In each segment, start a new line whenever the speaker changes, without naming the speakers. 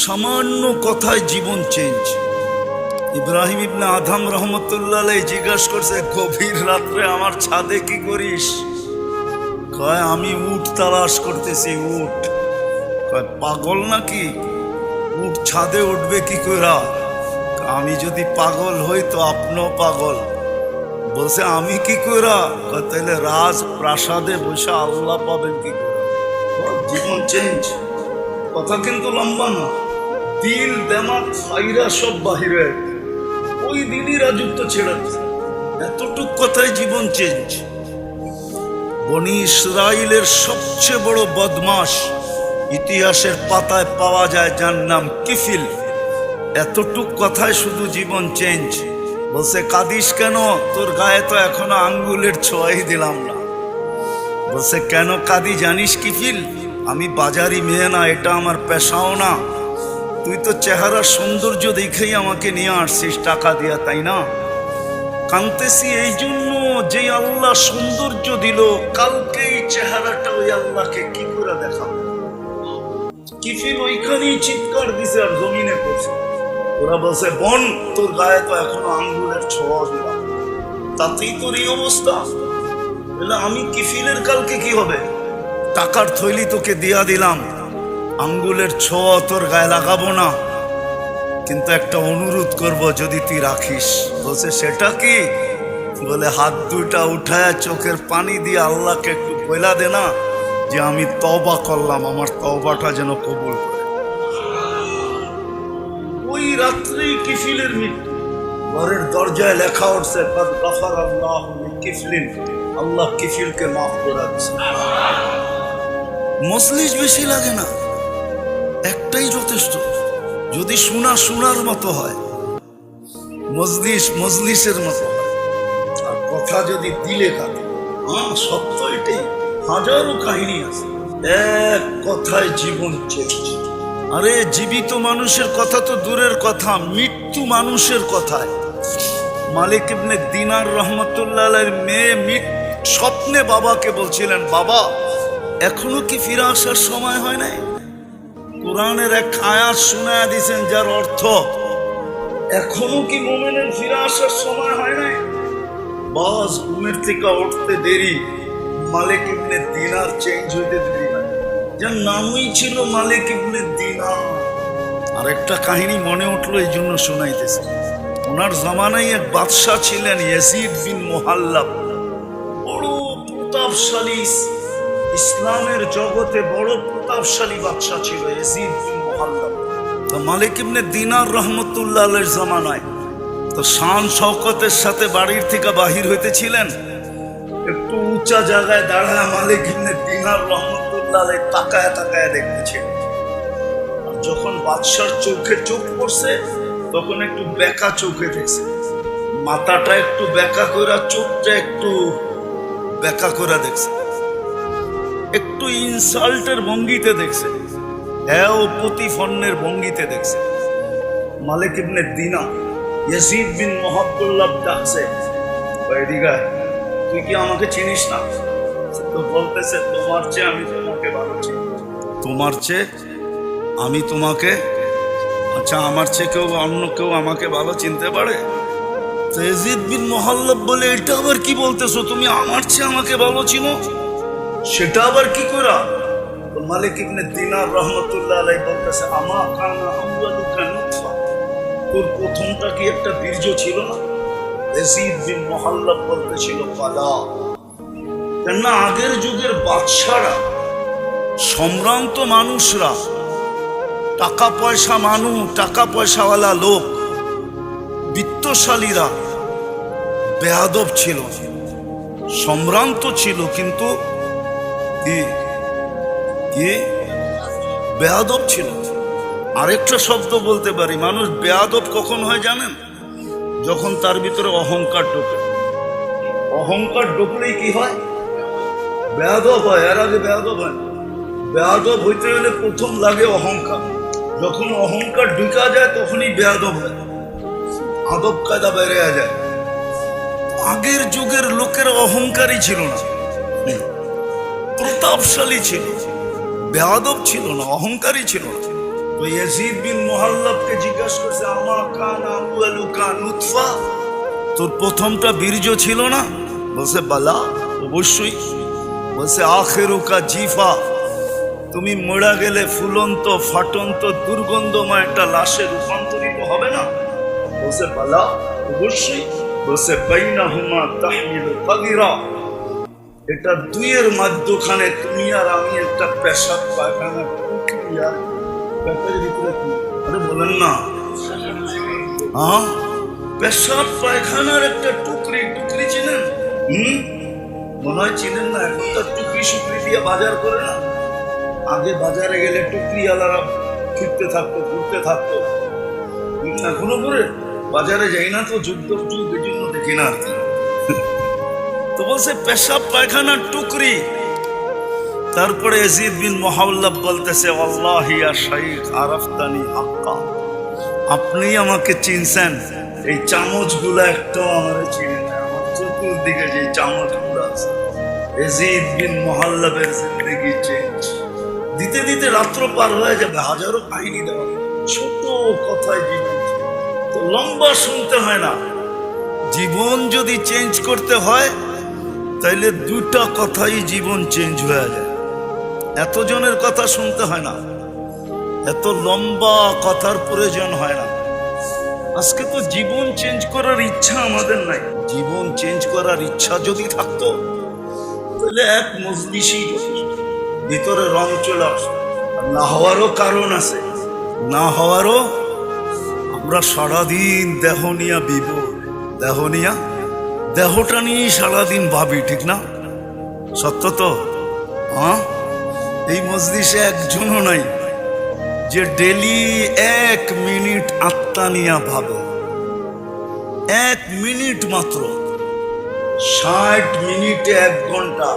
সামান্য কথায় জীবন চেঞ্জ ইব্রাহিম ইবনে আধাম রহমতুল্লাহ জিজ্ঞাসা করছে, গভীর রাত্রে আমার ছাদে কি করিস? কয়, আমি উট তালাশ করতেছি, উট। কয়, পাগল নাকি? উট ছাদে উঠবে কি কইরা? আমি যদি পাগল হই তো আপনিও পাগল। বলছে, আমি কি কয় তাহলে রাজ প্রাসাদে বসে আল্লাহ পাবেন কি করে? জীবন চেঞ্জ কথা কিন্তু লম্বা না দিল দেমাগ ফাইরা সব বাহিরে। ওই দিনই রাজত্ব ছেড়ে। এতটুক কথায় জীবন চেঞ্জ। বনি ইসরায়েলের সবচেয়ে বড় বদমাস ইতিহাসের পাতায় পাওয়া যায় যার নাম কিফিল। এতটুক কথায় শুধু জীবন চেঞ্জ। বলছে, কাদিস কেন? তোর গায়ে তো এখনও আঙ্গুলের ছোঁয়াই দিলাম না। বলছে, কেন কাদি? জানিস কিফিল? আমি বাজারি মেয়ে না, এটা আমার পেশাও না। তুই তো চেহারা সৌন্দর্য দেখেই আমাকে নিয়ে আসছিস, টাকা দিয়া, তাই না? কানতেছি এই জন্য যে আল্লাহ সৌন্দর্য দিল, কালকে এই চেহারাটা ওই আল্লাহকে কি করে দেখাবো? কিফিল ওইখানেই চিৎকার দিছে আর জমিনে পড়ছে। ওরা বলছে, বোন, তোর গায়ে তো এখনও আঙ্গুলের ছোঁয়া দিলাম তাতেই তোর এই অবস্থা? আমি কিফিলের কালকে কি হবে? টাকার থৈলি তোকে দিয়া দিলাম। আঙ্গুলের ছোঁয়া তোর গায়ে লাগাবো না। কিন্তু একটা অনুরোধ করব যদি তুই রাখিস। বলছে, সেটা কি? বলে, হাত দুইটা উঠায় চোখের পানি দিয়ে আল্লাহকে একটু বইলা দে না যে আমি তবা করলাম, আমার তবাটা যেন কবুল ওই রাত্রেই কিফিলের মৃত্যু। ঘরের দরজায় লেখা উঠছে, "কদ গফার আল্লাহ কিফিলকে মাফ করে দিচ্ছে মজলিস বেশি লাগে না। একটাই যথেষ্ট। যদি শোনা শোনার মতো হয়, মজলিস মজলিসের মতো আর কথা যদি দিলে কাটে হ্যাঁ সত্য এটাই। হাজারো কাহিনী আছে। এক কথায় জীবন চেঞ্জ আরে, জীবিত মানুষের কথা তো দূরের কথা, মৃত্যু মানুষের কথায়। মালিক ইবনে দিনার রহমতুল্লাহ মেয়ে মিট স্বপ্নে বাবাকে বলছিলেন, বাবা, এখনও কি ফিরে আসার সময় হয় নাই? কোরআনের এক আয়াত শোনায় দিয়েছেন যার অর্থ, এখনও কি মোমেনের ফিরে আসার সময় হয় নাই? বাস, ঘুমের থেকে উঠতে দেরি। মালিক ইবনে দিনার চেঞ্জ হইতে দেরি যার নামই ছিল মালিক ইবনে দিনার। আর একটা কাহিনী মনে উঠল, এই জন্য শোনাইতেছে। ওনার জামানায় এক বাদশাহ ছিলেন, ইয়াজিদ বিন মোহাল্লাব। বড় প্রতাপশালী ইসলামের জগতে বড় প্রতাপশালী বাদশাহ ছিল ইয়াজিদ বিন তো মালিক ইবনে দিনার রহমতুল্লাহ জামানায় তো শান শওকতের সাথে বাড়ির থেকে বাহির হইতেছিলেন, একটু উঁচা জায়গায় দাঁড়ায় মালিক ইবনে দিনার রহমতুল্লাহ তাকায় তাকায় দেখতেছিলেন যখন বাদশার চোখে চোখ পড়ছে, তখন একটু বেকা চোখে দেখছে। মাথাটা একটু বেকা কইরা, চোখটা একটু বেকা কইরা দেখছে। একটু ইনসাল্টের ভঙ্গিতে দেখছে। হ্যাঁ ও প্রতিফন্নের ভঙ্গিতে দেখছে। মালিক ইবনে দিনা, ইয়াজিদ বিন মোহাম্মদুল্লাহ ডাকছে, "ওই এদিকে তুই কি আমাকে চিনিস না? তো বলতেছে, তোমার চেয়ে আমি তোমাকে ভালো চিনি। তোমার চেয়ে আমি তোমাকে আচ্ছা আমার চেয়ে কেউ অন্য কেউ আমাকে ভালো চিনতে পারে? তো ইয়াজিদ বিন মোহাল্লব বলে, এটা আবার কি বলতেছো? তুমি আমার চেয়ে আমাকে ভালো চিনো? সেটা আবার কি করা মালিক ইবনে দিনার রহমতুল্লাহ আলাই বলতেছে, আমা কানা আমওয়ালুকা নুতফা তোর প্রথমটা কি একটা বীর্য ছিল না? ইয়াজিদ বিন মোহাল্লব বলতেছিল পালা কেননা আগের যুগের বাদশারা, সম্ভ্রান্ত মানুষরা টাকা পয়সা মানুষ টাকা পয়সাওয়ালা লোক, বিত্তশালীরা বেয়াদব ছিল। সম্ভ্রান্ত ছিল, কিন্তু বেয়াদব ছিল। আরেকটা শব্দ বলতে পারি, মানুষ বেয়াদব কখন হয় জানেন? যখন তার ভিতরে অহংকার ঢোকে। অহংকার ঢুকলেই কি হয়? বেয়াদব হয়, এর আগে বেয়াদব হয়। বেয়াদব হইতে গেলে প্রথম লাগে অহংকার। যখন অহংকার ঢুকা যায়, তখনই বেয়াদব হয়। আদব কায়দা বেড়ে যায়। আগের যুগের লোকের অহংকারই ছিল না। প্রতাপশালী ছিল। বেয়াদব ছিল না, অহংকারী ছিল না। তো ইয়াজিদ করছে, আমা কান আউয়ালুকা নুতফা তোর প্রথমটা বীর্য ছিল না? বলছে, বালা, অবশ্যই। বলছে, আখেরুকা জিফা, তুমি মরা গেলে ফুলন্ত, ফাটন্ত, দুর্গন্ধময় একটা লাশে রূপান্তরিত হবে না? বলছে, বালা, অবশ্যই। বলছে বাইনা হুমা তাহমিল কাদিরা। এটা দুইয়ের মাধ্যখানে তুমি আর আমি একটা পেশাব পায়খানা আর বলেন না। হ্যাঁ পেশাব পায়খানার একটা টুকরি টুকরি চিনেন? হুম? মনে হয় চিনেন না, এখন তো টুকরি সুকরি দিয়ে বাজার করে না। আগে বাজারে গেলে টুকরি আলারা ফিরতে থাকতো, ঘুরতে থাকতো। এখনও করে? বাজারে যাই না তো যুদ্ধ যুগ এই জন্য দেখি না আর কি। পেশাব, পায়খানার টুকরি। তারপরে এজিদ বিন বলতেছে আপনি আমাকে চিনছেন? এই চামচগুলো একটাও আমার চিনে চতুর্দিকে যে চামচগুলো আছে, এজিদ বিন মোহাল্লাবের জিন্দগি চেঞ্জ দিতে দিতে রাত্র পার হয়ে যাবে, হাজারো কাহিনী দেওয়া। ছোট কথায় জীবন তো লম্বা শুনতে হয় না। জীবন যদি চেঞ্জ করতে হয় তাইলে দুটা কথাই জীবন চেঞ্জ হয়ে যায়। এতজনের কথা শুনতে হয় না। এত লম্বা কথার প্রয়োজন হয় না। আজকে তো জীবন চেঞ্জ করার ইচ্ছা আমাদের নাই। জীবন চেঞ্জ করার ইচ্ছা যদি থাকতো, তাহলে এক মজলিসই ভিতরে রং চলে আসে না হওয়ারও কারণ আছে। না হওয়ারও আমরা সারাদিন দেহ নিয়া বিভোর দেহ নিয়া দেহটা নিয়েই সারাদিন ভাবি, ঠিক না? সত্য তো? হ্যাঁ এই মজলিসে একজনও নাই যে ডেলি এক মিনিট আত্মা নিয়া ভাবে। এক মিনিট মাত্র। ষাট মিনিটে এক ঘণ্টা।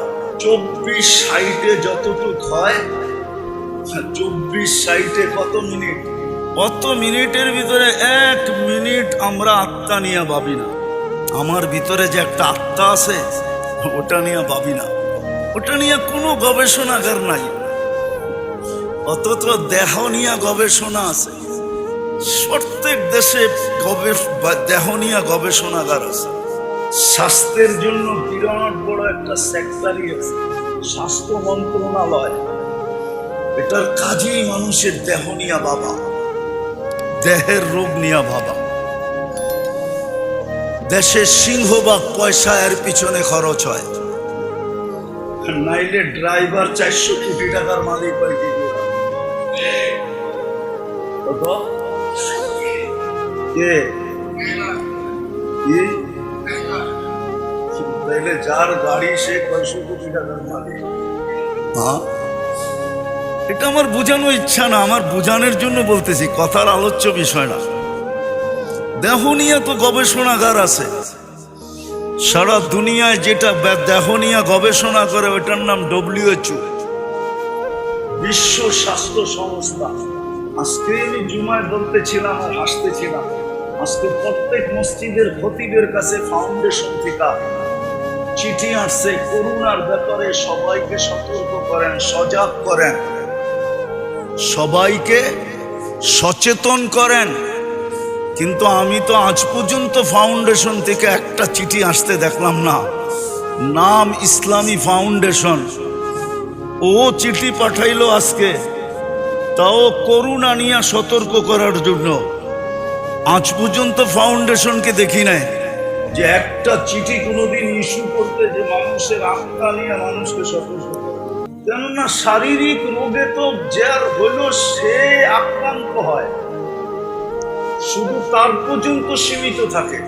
চব্বিশ সাইটে যতটুক হয়, চব্বিশ সাইটে কত মিনিট? কত মিনিটের ভিতরে এক মিনিট আমরা আত্মা নিয়ে ভাবি না। আমার ভিতরে যে একটা আত্মা আছে, ওটা নিয়ে ভাবি না। ওটা নিয়ে কোনো গবেষণাগার নাই। অথচ দেহ নিয়ে গবেষণা আছে। প্রত্যেক দেশে দেহ নিয়ে গবেষণাগার আছে। স্বাস্থ্যের জন্য বিরাট বড় একটা সেক্টরই আছে। স্বাস্থ্য মন্ত্রণালয়। এটার কাজেই মানুষের দেহ নিয়ে বাবা দেহের রোগ নিয়ে বাবা দেশের সিংহবাগ পয়সা এর পিছনে খরচ হয়। নাইলে ড্রাইভার চারশো কোটি টাকার মালিক হয় কি? কে? তাইলে যার গাড়ি সে কয়শো কোটি টাকার মালিক। হ্যাঁ এটা আমার বোঝানো ইচ্ছা না আমার বোঝানোর জন্য বলতেছি কথার আলোচ্য বিষয় না। দেহ নিয়ে তো গবেষণাগার আছে। সারা দুনিয়ায় যেটা বে- দেহ নিয়ে গবেষণা করে ওটার নাম ডব্লিউএচও বিশ্ব স্বাস্থ্য সংস্থা। আজকে আমি জুমায় বলতেছিলাম আর হাসতেছিলাম। আজকে প্রত্যেক মসজিদের খতিবের কাছে ফাউন্ডেশন থেকে। চিঠি আসছে করোনার ব্যাপারে সবাইকে সতর্ক করেন, সজাগ করেন। সবাইকে সচেতন করেন। কিন্তু আমি তো আজ পর্যন্ত ফাউন্ডেশন থেকে একটা চিঠি আসতে দেখলাম না। নাম ইসলামী ফাউন্ডেশন ও চিঠি পাঠাইলো আজকে। তাও করুণা নিয়ে সতর্ক করার জন্য। আজ পর্যন্ত ফাউন্ডেশনকে দেখি নাই। যে একটা চিঠি কোনোদিন ইস্যু করতে যে মানুষের আত্মা নিয়ে মানুষকে সতর্ক। কেননা শারীরিক রোগে তো যার হইল সে আক্রান্ত হয়। শুধু তার পর্যন্ত সীমিত থাকে।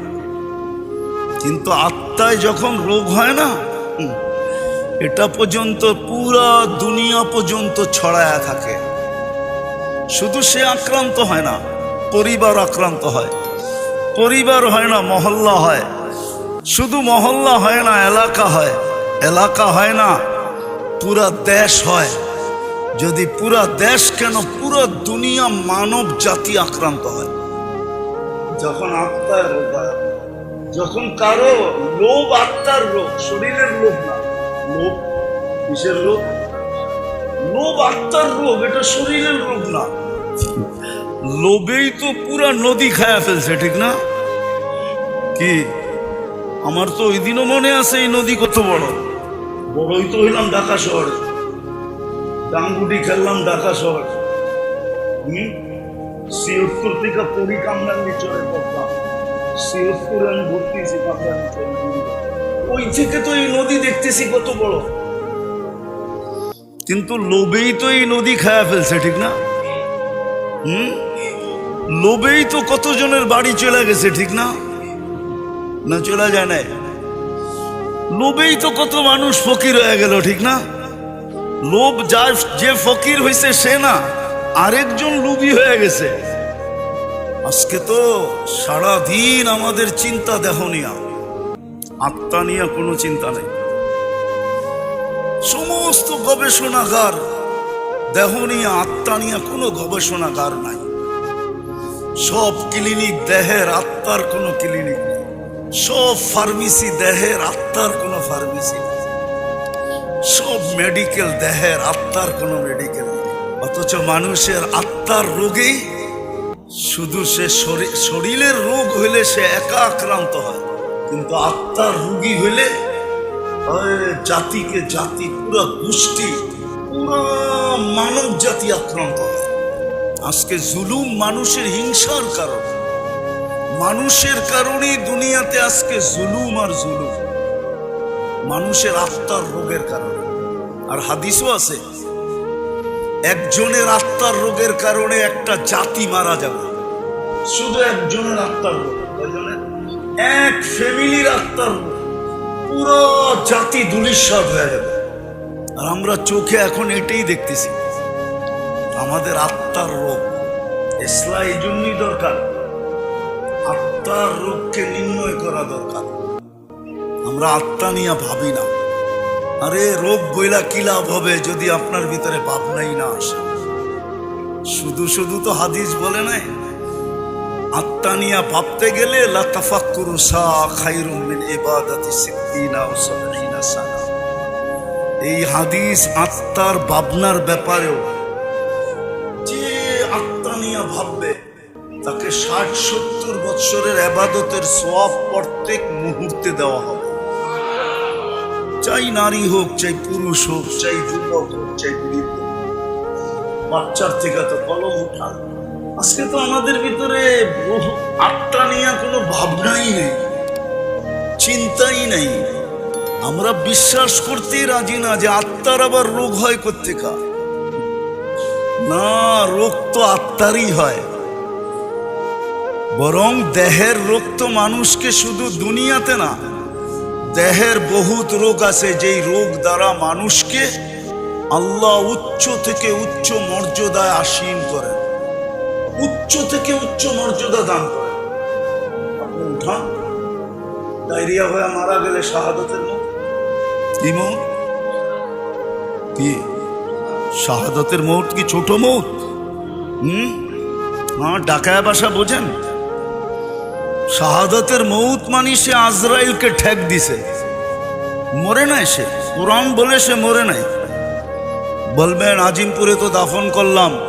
কিন্তু আত্মায় যখন রোগ হয় না এটা পর্যন্ত পুরা দুনিয়া পর্যন্ত ছড়ায়া থাকে। শুধু সে আক্রান্ত হয় না, পরিবার আক্রান্ত হয়। পরিবার হয় না, মহল্লা হয়। শুধু মহল্লা হয় না, এলাকা হয়। এলাকা হয় না, পুরা দেশ হয়। যদি পুরা দেশ কেন পুরো দুনিয়া মানব জাতি আক্রান্ত হয়? যখন আত্মার রোগ যখন কারও লোভ আত্মার রোগ শরীরের লোভ না, লোভ কিসের রোগ লোভ আত্মার রোগ এটা শরীরের রোগ না। লোভেই তো পুরা নদী খায়া ফেলছে, ঠিক না? কি? আমার তো ওই দিনও মনে আছে এই নদী কত বড়। বড়ই তো হইলাম ঢাকা শহরে। ডাঙ্গুটি খেললাম ঢাকা শহরে। হুম? সিয়ত্তর থেকে নিচরে আমি ভর্তি হয়েছি ওই থেকে তো এই নদী দেখতেছি কত বড় কিন্তু লোভেই তো এই নদী খায়া ফেলছে, ঠিক না? হুম? তো কতজনের বাড়ি চলে গেছে, ঠিক না? না চলে যায় না লোভেই তো কত মানুষ ফকির হয়ে গেল, ঠিক না? লোভ যার যে ফকির হয়েছে সে না। আরেকজন লোভী হয়ে গেছে। আজকে তো সারা দিন আমাদের চিন্তা দেহ নিয়া আত্মা নিয়ে কোনো চিন্তা নেই। সমস্ত গবেষণাগার, দেহ নিয়ে, আত্মা নিয়ে কোনো গবেষণাগার নাই। সব ক্লিনিক দেহের আত্মার কোনো ক্লিনিক নেই। সব ফার্মেসি দেহের আত্মার কোনো ফার্মেসি সব মেডিকেল দেহের আত্মার কোনো মেডিকেল অথচ মানুষের আত্মার রোগেই শুধু সে শরী- শরীরের রোগ হইলে সে একা আক্রান্ত হয়। কিন্তু আত্মার রোগী হইলে জাতিকে জাতি, পুরো গোষ্ঠী, পুরো মানব জাতি আক্রান্ত হয়। আজকে জুলুম মানুষের হিংসার কারণ। মানুষের কারণেই দুনিয়াতে আজকে জুলুম আর জুলুম। মানুষের আত্মার রোগের কারণে। আর হাদিসও আছে একজনের আত্মার রোগের কারণে একটা জাতি মারা যাবে। শুধু একজনের আত্মার রোগ এক ফ্যামিলির আত্মার রোগ। পুরো জাতি দুলিশ্বাস হয়ে যাবে। আর আমরা চোখে এখন এটাই দেখতেছি, আমাদের আত্মার রোগ। ইসলা এই জন্যই দরকার। আত্মার রোগকে নির্ণয় করা দরকার। আমরা আত্মা নিয়ে ভাবি না। আরে রোগ বইলা কি লাভ হবে যদি আপনার ভিতরে ভাবনাই না আসে? শুধু শুধু তো হাদিস বলে নাই, আত্মা নিয়ে ভাবতে গেলে লাতাফাক্কুরু সা খাইরুম মিন এই হাদিস আত্মার ভাবনার ব্যাপারেও যে আত্মা নিয়ে ভাববে, তাকে ষাট সত্তর বৎসরের আবাদতের সোয়াব প্রত্যেক মুহূর্তে দেওয়া হবে। চাই নারী হোক, চাই পুরুষ হোক, চাই যুবক হোক, চাই বৃদ্ধ। বাচ্চার থেকে তো কলম উঠান আজকে তো আমাদের ভিতরে আত্মা নিয়ে কোনো ভাবনাই নেই, চিন্তাই নেই। আমরা বিশ্বাস করতেই রাজি না যে আত্মার আবার রোগ হয় কোথেকা না, রোগ তো আত্মারই হয়। বরং দেহের রোগ তো মানুষকে শুধু দুনিয়াতে না দেহের বহুত রোগ আছে, যেই রোগ দ্বারা মানুষকে আল্লাহ উচ্চ থেকে উচ্চ মর্যাদায় আসীন করেন। উচ্চ থেকে উচ্চ মর্যাদা দান করেন। উঠান। ডায়রিয়া হয়ে মারা গেলে শাহাদতের মুখ কি? শাহাদতের মৌত কি ছোট মৌত? হুম? হ্যাঁ ডাকায় বাসা বোঝেন? শাহাদতের মৌত মানি সে আজরাইলকে ঠেক দিছে। মরে নাই সে। কোরআন বলে সে মরে নাই। বলবেন, আজিমপুরে তো দাফন করলাম।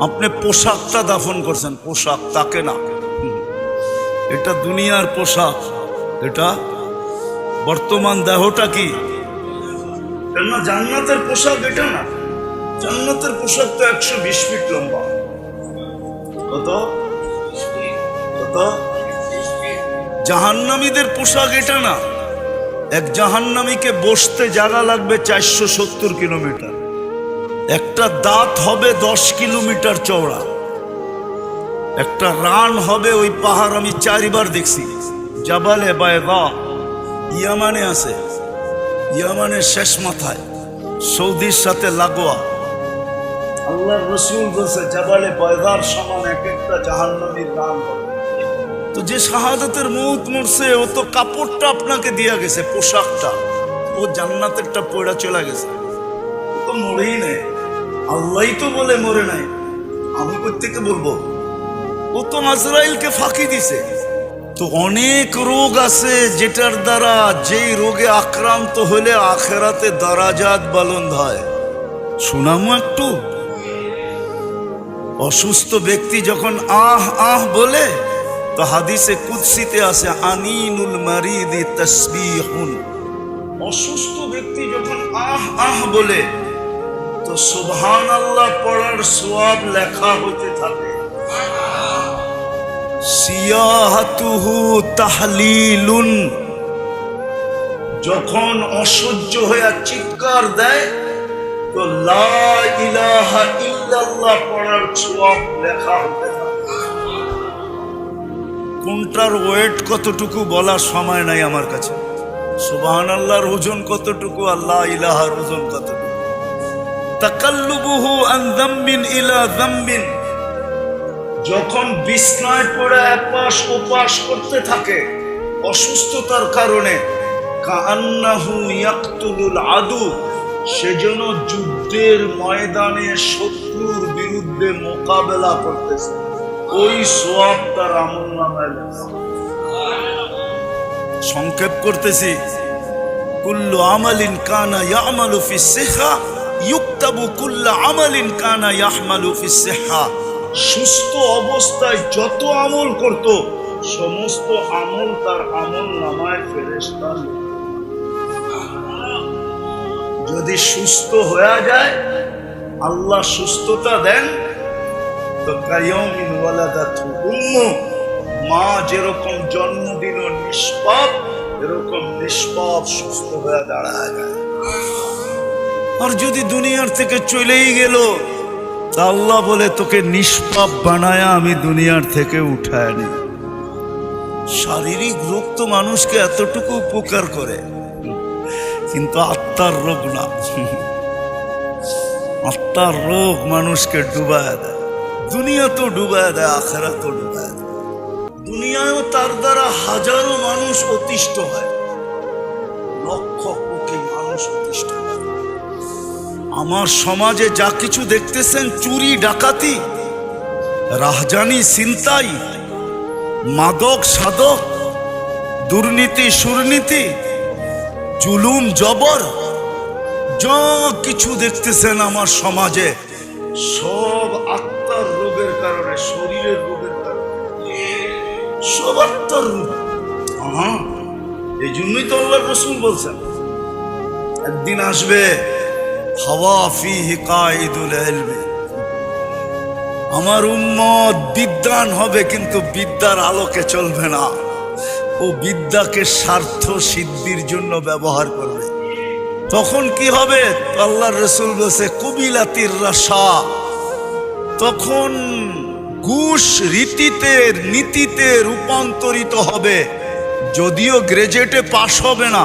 আপনি পোশাকটা দাফন করছেন। পোশাক তাকে না। এটা দুনিয়ার পোশাক। এটা বর্তমান দেহটা কি? না জান্নাতের পোশাক এটা না। জান্নাতের পোশাক তো একশো বিশ ফিট লম্বা। কত? কত? জাহান্নামীদের পোশাক এটা না। এক জাহান্নামীকে বসতে জায়গা লাগবে চারশো সত্তর কিলোমিটার। একটা দাঁত হবে দশ কিলোমিটার চওড়া। একটা রান হবে ওই পাহাড় আমি চারিবার দেখছি। জাবালে বায়বা ইয়ামানে আছে। ইয়ামানের শেষ মাথায়, সৌদির সাথে লাগোয়া। আল্লাহ রসুল বলছে, জাবালে বয়দার সমান এক একটা জাহান্নামীর রান হবে। তো যে শাহাদাতের মৌত মরছে, ও তো কাপড়টা আপনাকে দিয়া গেছে, পোশাকটা। ও জান্নাতেরটা পয়ড়া চলে গেছে। তো মরেই নেই। আল্লাহই তো বলে মরে নাই। আমি প্রত্যেকে বলব, ও তো আজরাইলকে ফাঁকি দিছে। তো অনেক রোগ আছে যেটার দ্বারা যেই রোগে আক্রান্ত হলে আখেরাতে দারাজাত বালন্দ হয় শোনামো একটু। অসুস্থ ব্যক্তি যখন আহ আহ বলে তো হাদিসে কুৎসিতে আছে, আনিনুল মারিদি তসবিহুন। অসুস্থ ব্যক্তি যখন আহ আহ বলে, তো সুবহান আল্লাহ পড়ার সোয়াব লেখা হতে থাকে। সিয়াহাতুহু তাহলিলুন। যখন অসহ্য হয়ে চিৎকার দেয়, তো লা ইলাহা ইল্লাল্লাহ পড়ার সোয়াব লেখা হতে কোনটার ওয়েট কতটুকু বলার সময় নাই আমার কাছে। সুবহান আল্লাহর ওজন কতটুকু, আল্লাহ ইলাহার ওজন কতটুকু। তাকাল্লুবুহু আন যামবিন ইলা যামবিন যখন বিছনায় পড়ে এপাশ ওপাশ করতে থাকে অসুস্থতার কারণে কান্নাহু ইয়াকতুলুল আদু, সেজন্য যুদ্ধের ময়দানে শত্রুর বিরুদ্ধে মোকাবেলা করতেছে। ওই সোয়াব তার আমল নামায়। সংক্ষেপ করতেছি। কুল্লু আমালিন কানা ইয়ামালু ফি সিহা, ইউক্তাবু কুল্লা আমালিন কানা ইয়াহমালু ফি সিহা। সুস্থ অবস্থায় যত আমল করত, সমস্ত আমল তার আমল নামায় ফেরেশতা যদি সুস্থ হয়ে যায়, আল্লাহ সুস্থতা দেন মা যেরকম জন্ম দিল নিষ্পাপ, এরকম নিষ্পাপ সুস্থ হয়ে দাঁড়ায়। আর যদি দুনিয়ার থেকে চলেই গেল আল্লাহ বলে, তোকে নিষ্পাপ বানায়া আমি দুনিয়ার থেকে উঠায় নি। শারীরিক রোগ তো মানুষকে এতটুকু উপকার করে, কিন্তু আত্মার রোগ না। আত্মার রোগ মানুষকে ডুবায় দেয়। দুনিয়া তো ডুবায় দেয় আখেরা তো ডুবায় দেয়। তার দ্বারা হাজারো মানুষ অতিষ্ঠ হয়। লক্ষ কোটি মানুষ অতিষ্ঠ আমার সমাজে যা কিছু দেখতেছেন, চুরি, ডাকাতি, রাহজানি চিন্তাই মাদক সাধক দুর্নীতি, সুরনীতি, জুলুম, জবর, যা কিছু দেখতেছেন আমার সমাজে, সব সব আত্মার রোগ হ্যাঁ এই জন্যই তো আল্লাহ রসুল বলছেন, একদিন আসবে হাওয়া ফি হিকাইদুল ইলমি। আমার উম্মত বিদ্যান হবে, কিন্তু বিদ্যার আলোকে চলবে না। ও বিদ্যাকে স্বার্থ সিদ্ধির জন্য ব্যবহার করবে। তখন কি হবে? আল্লাহ রসুল বলছে কবিলাতির রাসা তখন ঘুষ রীতিতে, নীতিতে রূপান্তরিত হবে। যদিও গ্রেজুয়েটে পাশ হবে না,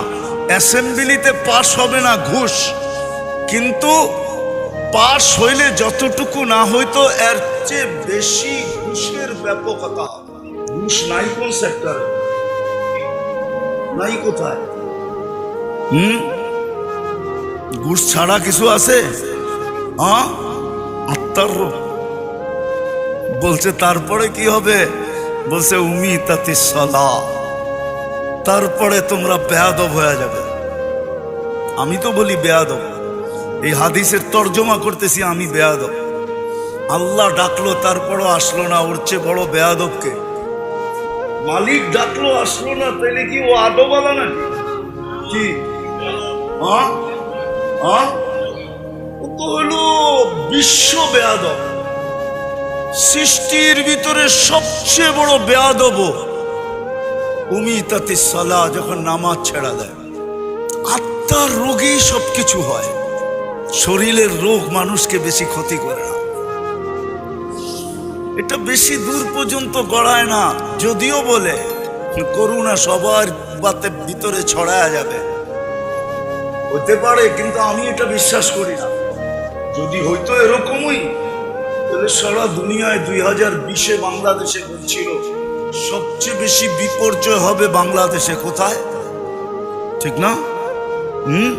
অ্যাসেম্বলিতে পাশ হবে না ঘুষ, কিন্তু পাশ হইলে যতটুকু না হইতো এর চেয়ে বেশি ঘুষের ব্যাপকতা। ঘুষ নাই কোন সেক্টরে নাই কোথায়? হুম? ঘুষ ছাড়া কিছু আছে? আত্মার বলছে, তারপরে কি হবে? বলছে উমি তাতে সলা। তারপরে তোমরা বেয়াদব হয়ে যাবে। আমি তো বলি বেয়াদব। এই হাদিসের তর্জমা করতেছি আমি বেয়াদব। আল্লাহ ডাকলো, তারপরও আসলো না, ওর চেয়ে বড় বেয়াদবকে মালিক ডাকলো, আসলো না তাহলে কি ও আদবালা নাকি? কি? বিশ্ব বেয়াদব। সৃষ্টির ভিতরে সবচেয়ে বড় বেয়াদব। উমি তাতে সালা যখন নামাজ ছেড়া দেয়। আত্মার রোগেই সবকিছু হয়। শরীরের রোগ মানুষকে বেশি ক্ষতি করে না। এটা বেশি দূর পর্যন্ত গড়ায় না, যদিও বলে করুণা সবার বাতে ভিতরে ছড়ায় যাবে। হতে পারে, কিন্তু আমি এটা বিশ্বাস করি না। যদি হয়তো এরকমই সারা দুনিয়ায় দুই হাজার বিশে বাংলাদেশে বলছিল সবচেয়ে বেশি বিপর্যয় হবে বাংলাদেশে কোথায়? ঠিক না? হুম?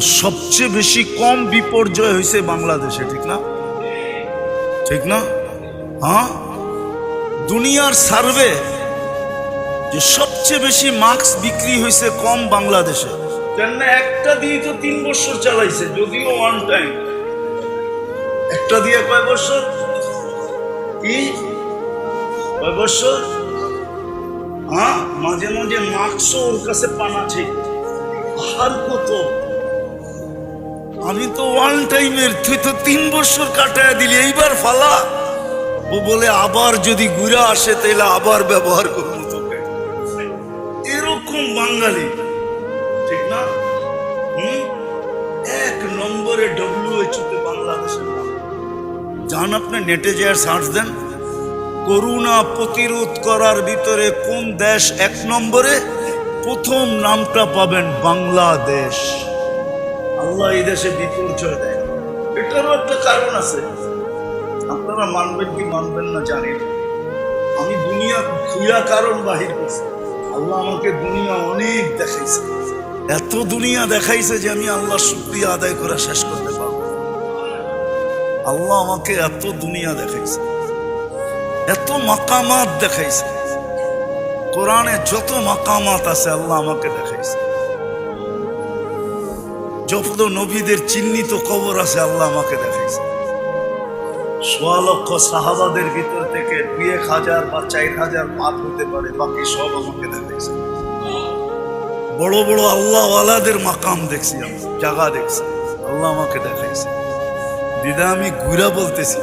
সবচেয়ে বেশি কম বিপর্যয় হয়েছে বাংলাদেশে, ঠিক না? ঠিক না? হ্যাঁ? দুনিয়ার সার্ভে যে সবচেয়ে বেশি মাস্ক বিক্রি হয়েছে কম বাংলাদেশে। কেন একটা দিয়ে তো তিন বছর চালাইছে, যদিও ওয়ান টাইম একটা দিয়ে কয় বছর? কি? কয় বছর? হ্যাঁ মাঝে মাঝে মার্কস ওর কাছে পান আছে আর কত? আমি তো ওয়ান টাইমের তুই তো তিন বছর কাটায় দিলি, এইবার ফালা। ও বলে, আবার যদি ঘুরে আসে তাহলে আবার ব্যবহার করব। যান আপনি নেটে যে সার্চ দেন। করোনা প্রতিরোধ করার ভিতরে কোন দেশ এক নম্বরে? প্রথম নামটা পাবেন বাংলাদেশ। আল্লাহ এই দেশে বিপর্যয় দেয়। এটারও একটা কারণ আছে। আপনারা মানবেন কি মানবেন না জানি না। আমি দুনিয়া খুঁয়া কারণ বাহির করছি। আল্লাহ আমাকে দুনিয়া অনেক দেখাইছে। এত দুনিয়া দেখাইছে যে আমি আল্লাহ শুক্রিয়া আদায় করা শেষ না। আল্লাহ আমাকে এত দুনিয়া দেখাইছে, এত মাকামাত দেখাইছে। কোরআনে যত মাকামাত আছে আল্লাহ আমাকে দেখাইছে। যত নবীদের চিহ্নিত কবর আছে আল্লাহ আমাকে দেখাইছে। সোয়া লক্ষ সাহাবাদের ভিতর থেকে দুই এক হাজার বা চার হাজার পাপ হতে পারে, বাকি সব আমাকে দেখাইছে। বড় বড় আল্লাহওয়ালাদের মাকাম দেখছি আমি, জায়গা দেখছি, আল্লাহ আমাকে দেখাইছে। দিদা, আমি ঘুরা বলতেছি।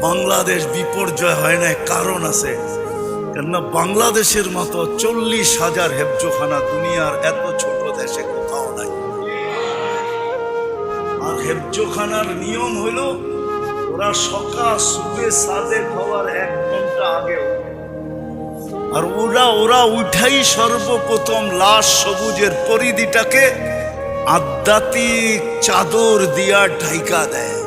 বাংলাদেশ বিপর্যয় হয় না কারণ আছে। কেননা বাংলাদেশের মতো চল্লিশ হাজার হেফজোখানা দুনিয়ার এত ছোট দেশে কোথাও নাই। আর হেফজোখানার নিয়ম হলো ওরা সকাল সুবে সাদে হওয়ার এক ঘণ্টা আগে আর ওরা ওরা উঠাই সর্বপ্রথম লাশ সবুজের পরিধিটাকে আধ্যাত্মিক চাদর দিয়া ঢাইকা দেয়।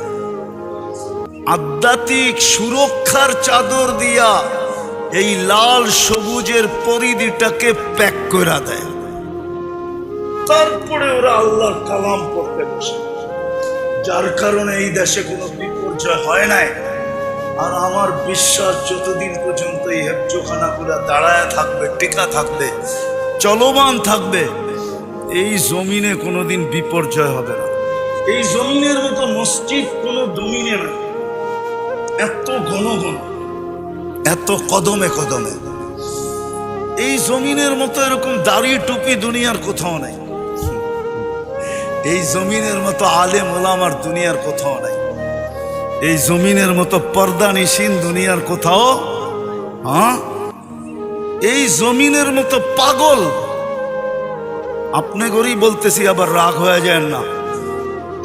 আধ্যাত্মিক সুরক্ষার চাদর দিয়া এই লাল সবুজের পরিধিটাকে প্যাক করে দেয়। তারপরে ওরা আল্লাহর কালাম পড়তে বসে। যার কারণে এই দেশে কোনো বিপর্যয় হয় নাই। আর আমার বিশ্বাস যতদিন পর্যন্ত এই হেফজোখানাগুলা দাঁড়ায় থাকবে, টিকা থাকবে, চলমান থাকবে এই জমিনে কোনোদিন বিপর্যয় হবে না। এই জমিনের মতো মসজিদ কোনো জমিনে না এত ঘন ঘন। এত কদমে কদমে। এই জমিনের মতো এরকম দাড়ি টুপি দুনিয়ার কোথাও নাই। এই জমিনের মতো আলেম ওলামার দুনিয়ার কোথাও নাই। এই জমিনের মতো পর্দা নিশিন দুনিয়ার কোথাও হ্যাঁ? এই জমিনের মতো পাগল আপনি করেই বলতেছি, আবার রাগ হয়ে যায় না।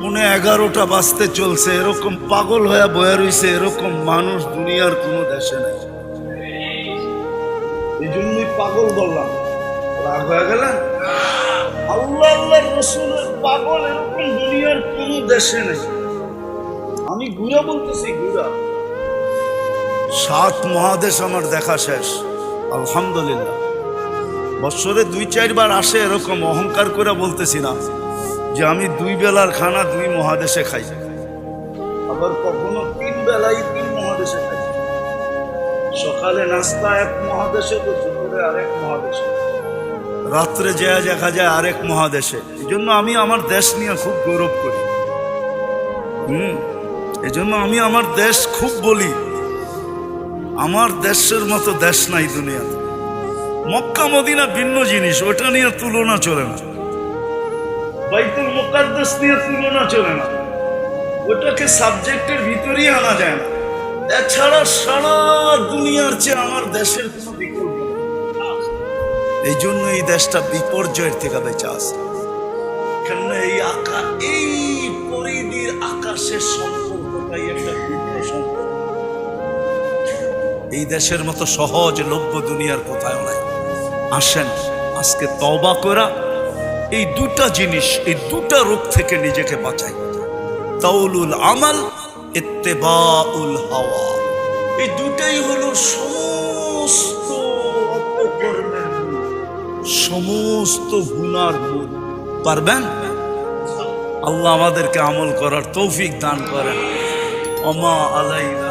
পুনে এগারোটা বাজতে চলছে, এরকম পাগল হয়ে বয়ে রইছে, এরকম মানুষ দুনিয়ার কোনো দেশে নেই। এই জন্যই পাগল বললাম। রাগ হয়ে গেলেন? আল্লাহ আল্লাহ রসুলের পাগল, এরকম দুনিয়ার কোন দেশে নেই। আমি ঘুরা বলতেছি, ঘুরা। সাত মহাদেশ আমার দেখা শেষ। আলহামদুলিল্লাহ। বছরে দুই, চারবার আসে এরকম অহংকার করে বলতেছি না যে আমি দুই বেলার খানা দুই মহাদেশে খাই। আবার কখনো তিন বেলাই তিন মহাদেশে খাই। সকালে নাস্তা এক মহাদেশে তো দুপুরে আরেক মহাদেশে। রাত্রে যায় দেখা যায় আরেক মহাদেশে। এই জন্য আমি আমার দেশ নিয়ে খুব গৌরব করি। হুম এই জন্য আমি আমার দেশ খুব বলি। আমার দেশের মতো দেশ নাই দুনিয়াতে। মক্কা মদিনা ভিন্ন জিনিস, ওটা নিয়ে তুলনা চলে না। বাইতুল মুকাদ্দাস নিয়ে তুলনা চলে না। ওটাকে সাবজেক্টের ভিতরেই আনা যায় না। এছাড়া সারা দুনিয়ার চেয়ে আমার দেশের কোনো এই জন্য এই দেশটা বিপর্যয়ের থেকে বেঁচে আছে। কেননা এই আকা, এই পরিধির আকাশের সম্পর্কটাই একটা ভিন্ন সম্পর্ক। এই দেশের মতো সহজ লভ্য দুনিয়ার কোথাও নাই। আসেন, আজকে তবা করা, এই দুটা জিনিস, এই দুটা রোগ থেকে নিজেকে বাঁচাই। তাউলুল আমাল, ইত্তেবাউল হাওয়া। এই দুটাই হলো সমস্ত সমস্ত গুনার মূল। পারবেন? আল্লাহ আমাদেরকে আমল করার তৌফিক দান করেন। অমা আলাইনা